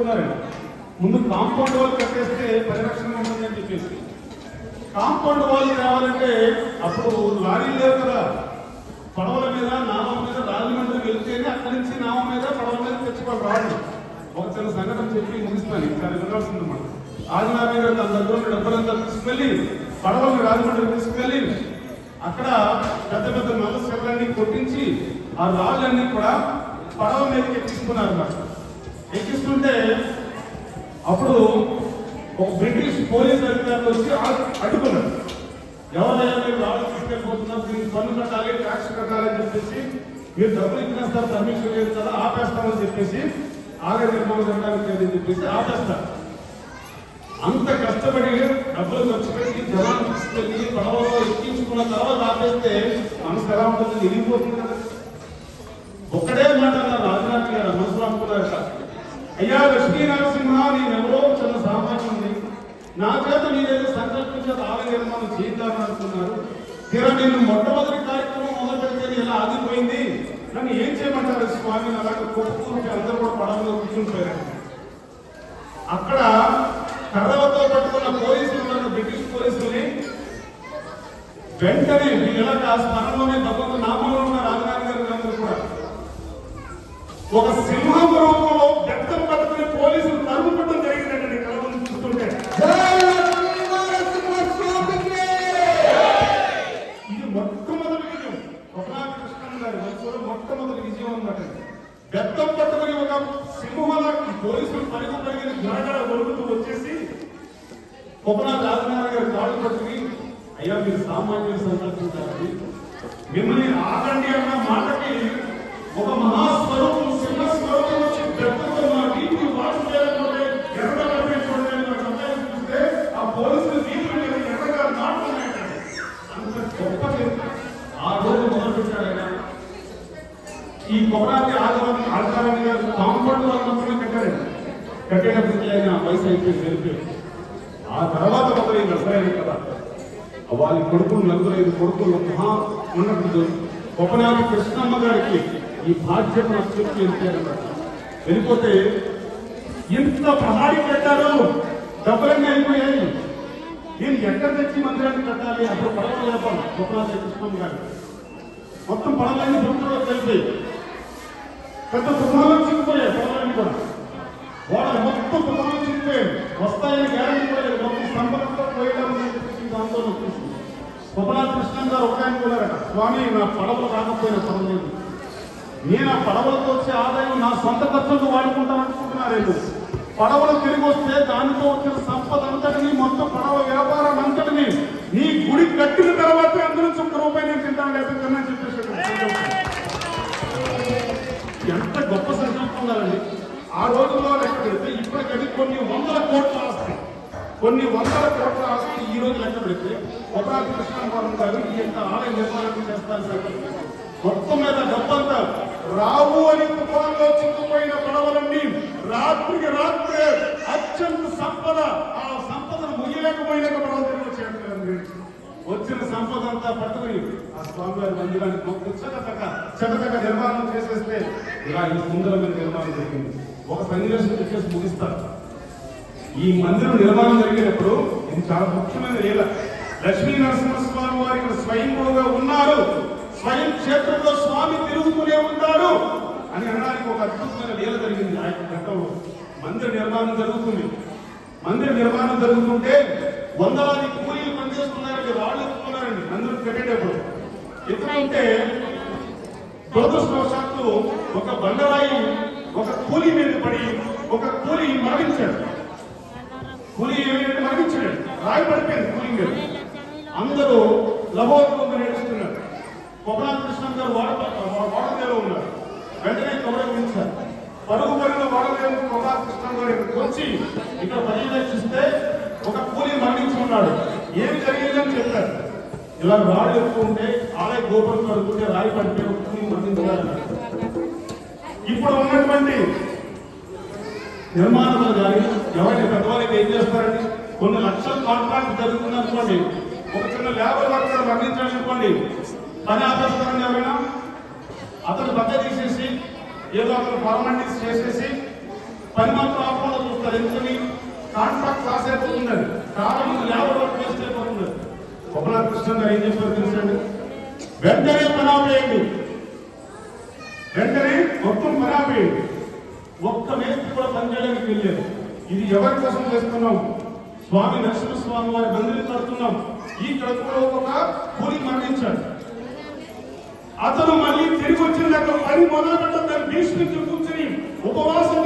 ముందు compound wall కట్టేస్తే పరిరక్షణ ఉంటుందని చెప్పేసి. కాంపౌండ్ వాల్ కావాలంటే అప్పుడు లారీలు లేవు కదా. పడవల మీద నామం మీద రాజమండ్రి వెళ్తేనే అక్కడి నుంచి నామం మీద పడవల మీద తెచ్చుకోవాలి రాళ్ళు. ఒక చిన్న సంఘటన చెప్పి ముగిస్తాను. ఇంకా వినాల్సింది అన్నమాట ఆదినారాయణ గారు తన దగ్గర ఉన్న డబ్బులంతా తీసుకెళ్ళి పడవలను రాజమండ్రి తీసుకెళ్ళి అక్కడ పెద్ద పెద్ద నల్ల శరీరాన్ని కొట్టించి ఆ రాళ్ళన్నీ కూడా పడవ మీదకి తీసుకున్నారు అన్నమాట ఎక్కిస్తుంటే అప్పుడు ఒక బ్రిటిష్ పోలీస్ అధికారులు వచ్చి ఆ- అడ్డుకున్నారు. ఎవరైనా మీరు రాళ్ళు తీసుకెళ్ళిపోతున్నారు దీనికి పన్ను కట్టాలి ట్యాక్స్ కట్టాలి అని చెప్పేసి మీరు డబ్బులు ఇచ్చినేస్తారు పర్మిషన్ లేదు కదా ఆపేస్తామని చెప్పేసి ఆలయ నిర్మాణం జరగడానికి లేదని చెప్పేసి ఆపేస్తారు. అంత కష్టపడి డబ్బులు ఖర్చు పెట్టి జనాలు తీసుకెళ్ళి పడవలో ఎక్కించుకున్న తర్వాత ఆపేస్తే మనసు ఎలా ఉంటుంది ఎదిగిపోతుంది కదా. ఒక్కడే మాట రాజనాథ్ గారు మనసులో అనుకున్నారట అయ్యా లక్ష్మీ నరసింహ నేనెవరో చిన్న ఉంది నా చేత మీరేదో సంకల్పించే ఆలయ నిర్మాణం చేద్దామని అనుకున్నారు. తీరా నేను మొట్టమొదటి కార్యక్రమం మొదలు పెడితే ఇలా ఆగిపోయింది? నన్ను ఏం చేయమంటారు స్వామి? అలాగే కొట్టుకుంటే అందరూ కూడా పడవలో కూర్చుంటారు. అక్కడ కర్రలతో పట్టుకున్న పోలీసులు ఉన్నారు బ్రిటిష్ పోలీసుల్ని వెంటనే వీళ్ళకి ఆ స్థానంలోనే దెబ్బకు నామంలో ఉన్న రాజధాని గారు కూడా. ఒక సింహం రూపంలో వ్యక్తం పట్టుకుని పోలీసులు తరుముకోవడం జరిగిందండి కళ్ళను చూస్తుంటే ఇది మొట్టమొదటి విజయం ఒకనాటి కృష్ణ గారి వయసులో మొట్టమొదటి విజయం అన్నమాట బెత్తం పట్టుకుని ఒక సింహంలా ఈ పోలీసులు పరుగు పరిగిన గడగడ వణుకుతూ వచ్చేసి ఒకనాడు రాజనారాయణ గారు కాళ్ళు పట్టుకుని అయ్యా మీరు సామాన్యులు సందర్శించాలి మిమ్మల్ని ఆగండి అన్న మాటకి ఒక మహాస్వరూపం సింహస్వరూపం వచ్చి పెద్దతో మా వీటిని వాడు చేయకపోతే ఎర్రగా కనిపించండి అని నాకు అమ్మాయిని చూస్తే ఆ పోలీసులు నీళ్ళు మీద ఎర్రగా నాటుకున్నాయండి అంత గొప్ప చరిత్ర. ఆ రోజు మొదలు పెట్టాడు ఆయన. ఈ కొమరాకి ఆదివారం ఆదివారం గారు కాంపౌండ్ వాళ్ళు కట్టేటప్పటికి ప్రజలైన వయసు అయిపోయింది వెళ్ళిపోయాడు ఆ తర్వాత మొదలైన అసలైన కదా వాళ్ళ కొడుకులు నలుగురు ఐదు కొడుకులు మహా ఉన్నప్పుడు గొప్పనాథ కృష్ణమ్మ గారికి ఈ బాధ్యత నాకు చెప్పి వెళ్ళిపోతే ఇంత ప్రహారీ కట్టారు డబ్బులన్నీ అయిపోయాయి. నేను ఎక్కడ తెచ్చి మందిరాన్ని కట్టాలి? అప్పుడు పడవ లేపాలి గొప్పనాథ కృష్ణమ్మ గారు మొత్తం పడవలన్నీ సముద్రంలో కలిపి పెద్ద తుఫాన్లు చిక్కిపోయాయి పడవలన్నీ కూడా. వాళ్ళ మొత్తం తుఫాన్లు వస్తాయని గ్యారంటీ కూడా లేదు మొత్తం సంపదంతో పోయడం దాంతో వచ్చేసింది కొబ్బనాథ కృష్ణ గారు ఒక అనుకున్నారట స్వామి నా పడవలు రాకపోయినా పర్వాలేదు. నేను ఆ పడవలతో వచ్చే ఆదాయం నా సొంత ఖర్చులకు వాడుకుంటాను అనుకుంటున్నారేమో. పడవలు తిరిగి వస్తే దానితో వచ్చిన సంపద అంతటిని మొత్తం పడవ వ్యాపారం అంతటిని నీ గుడి కట్టిన తర్వాత అందులో ఒక్క రూపాయి నేను తింటాను లేకపోతే అని చెప్పేసి ఎంత గొప్ప సంకల్పం ఉండాలండి. ఆ రోజుల్లో లెక్క పెడితే ఇప్పటికది కొన్ని వందల కోట్ల ఆస్తి. కొన్ని వందల కోట్ల ఆస్తి ఈ రోజు లెక్క పెడితే కొట్రా కృష్ణాపురం గారు ఈ యొక్క ఆలయ నిర్మాణం చేస్తారు సార్. మొత్తం మీద డబ్బంతా రావు అని తుఫాన్లో చిక్కుపోయిన పడవలన్నీ రాత్రికి రాత్రే అత్యంత సంపద ఆ సంపదను ముయ్యలేకపోయిన పడవ తిరిగి వచ్చేటండి వచ్చిన సంపద అంతా పట్టుకుని ఆ స్వామివారి మందిరానికి మొత్తం చకచక చకచక నిర్మాణం చేసేస్తే ఇలా ఈ సుందరమైన నిర్మాణం జరిగింది. ఒక సన్నివేశం చెప్పేసి ముగిస్తారు ఈ మందిరం నిర్మాణం జరిగినప్పుడు ఇది చాలా ముఖ్యమైన లీల లక్ష్మీ నరసింహస్వామి వారి ఇక్కడ స్వయంభూగా ఉన్నారు. స్వయం క్షేత్రంలో స్వామి తిరుగుతూనే ఉంటారు అని అనడానికి ఒక అద్భుతమైన లీల జరిగింది. ఆ యొక్క ఘట్టంలో మందిర నిర్మాణం జరుగుతుంది. మందిర నిర్మాణం జరుగుతుంటే వందలాది కూలీలు పనిచేస్తున్నారండి రాళ్ళు ఎత్తుకున్నారండి. మందిరం కట్టేటప్పుడు. ఎత్తుకుంటే దురదృష్టవశాత్తు ఒక బండరాయి ఒక కూలి మీద పడి ఒక కూలి మరణించాడు. కూలి ఏమైనా మరణించాడు. రాయి పడిపోయింది కూలి మీద. అందరూ లభోత్వంగా నేర్చుకున్నారు కొబ్బరా కృష్ణ గారు వాడ వాడదేలో ఉన్నారు. వెంటనే గౌరవించారు పరుగు పరుగుల వాడదేవు కొబ్బరా కృష్ణ గారు ఇక్కడికి వచ్చి ఇక్కడ పర్యవేక్షిస్తే ఒక కూలి మరణించి ఉన్నాడు. ఏమి జరిగిందని చెప్పారు. ఇలా రాళ్ళు ఎక్కువ ఉంటే ఆలయ గోపురం కడుగుతుంటే రాయి పడిపోయి కూలి కూలీ మరణించారు ఇప్పుడు ఉన్నటువంటి నిర్మాణాలు కానీ ఎవరైనా పెద్దవాళ్ళు ఏం చేస్తారండి? కొన్ని లక్షల కాంట్రాక్ట్ జరుగుతుంది అనుకోండి. ఒక చిన్న లేబర్ వర్కర్ మరణించాడు అనుకోండి. పని ఆపేస్తారండి ఎవరైనా? అతను బక్క తీసేసి ఏదో అతను ఫార్మాలిటీస్ చేసేసి పని మాత్రం ఆపకుండా చూస్తారు. ఎందుకని? కాంట్రాక్ట్ క్లాస్ అయిపోతుంది కారణం లేబర్ వర్క్ చేస్తే పోతుంది కృష్ణ గారు ఏం చెప్పారు తెలుసండి వెంటనే పని ఆపేయండి వెంటనే మొత్తం ఒక్క మేస్త్రి కూడా పనిచేయడానికి వెళ్ళలేదు ఇది ఎవరి కోసం చేస్తున్నాం? స్వామి నరసింహ స్వామి వారి బంధువులు కడుతున్నాం ఈ కడుపులో ఒక కూలి మరణించాడు. అతను మళ్ళీ తిరిగి వచ్చిన దగ్గర పని మొదలు పెట్టద్దని భీష్మించి కూర్చొని ఉపవాసం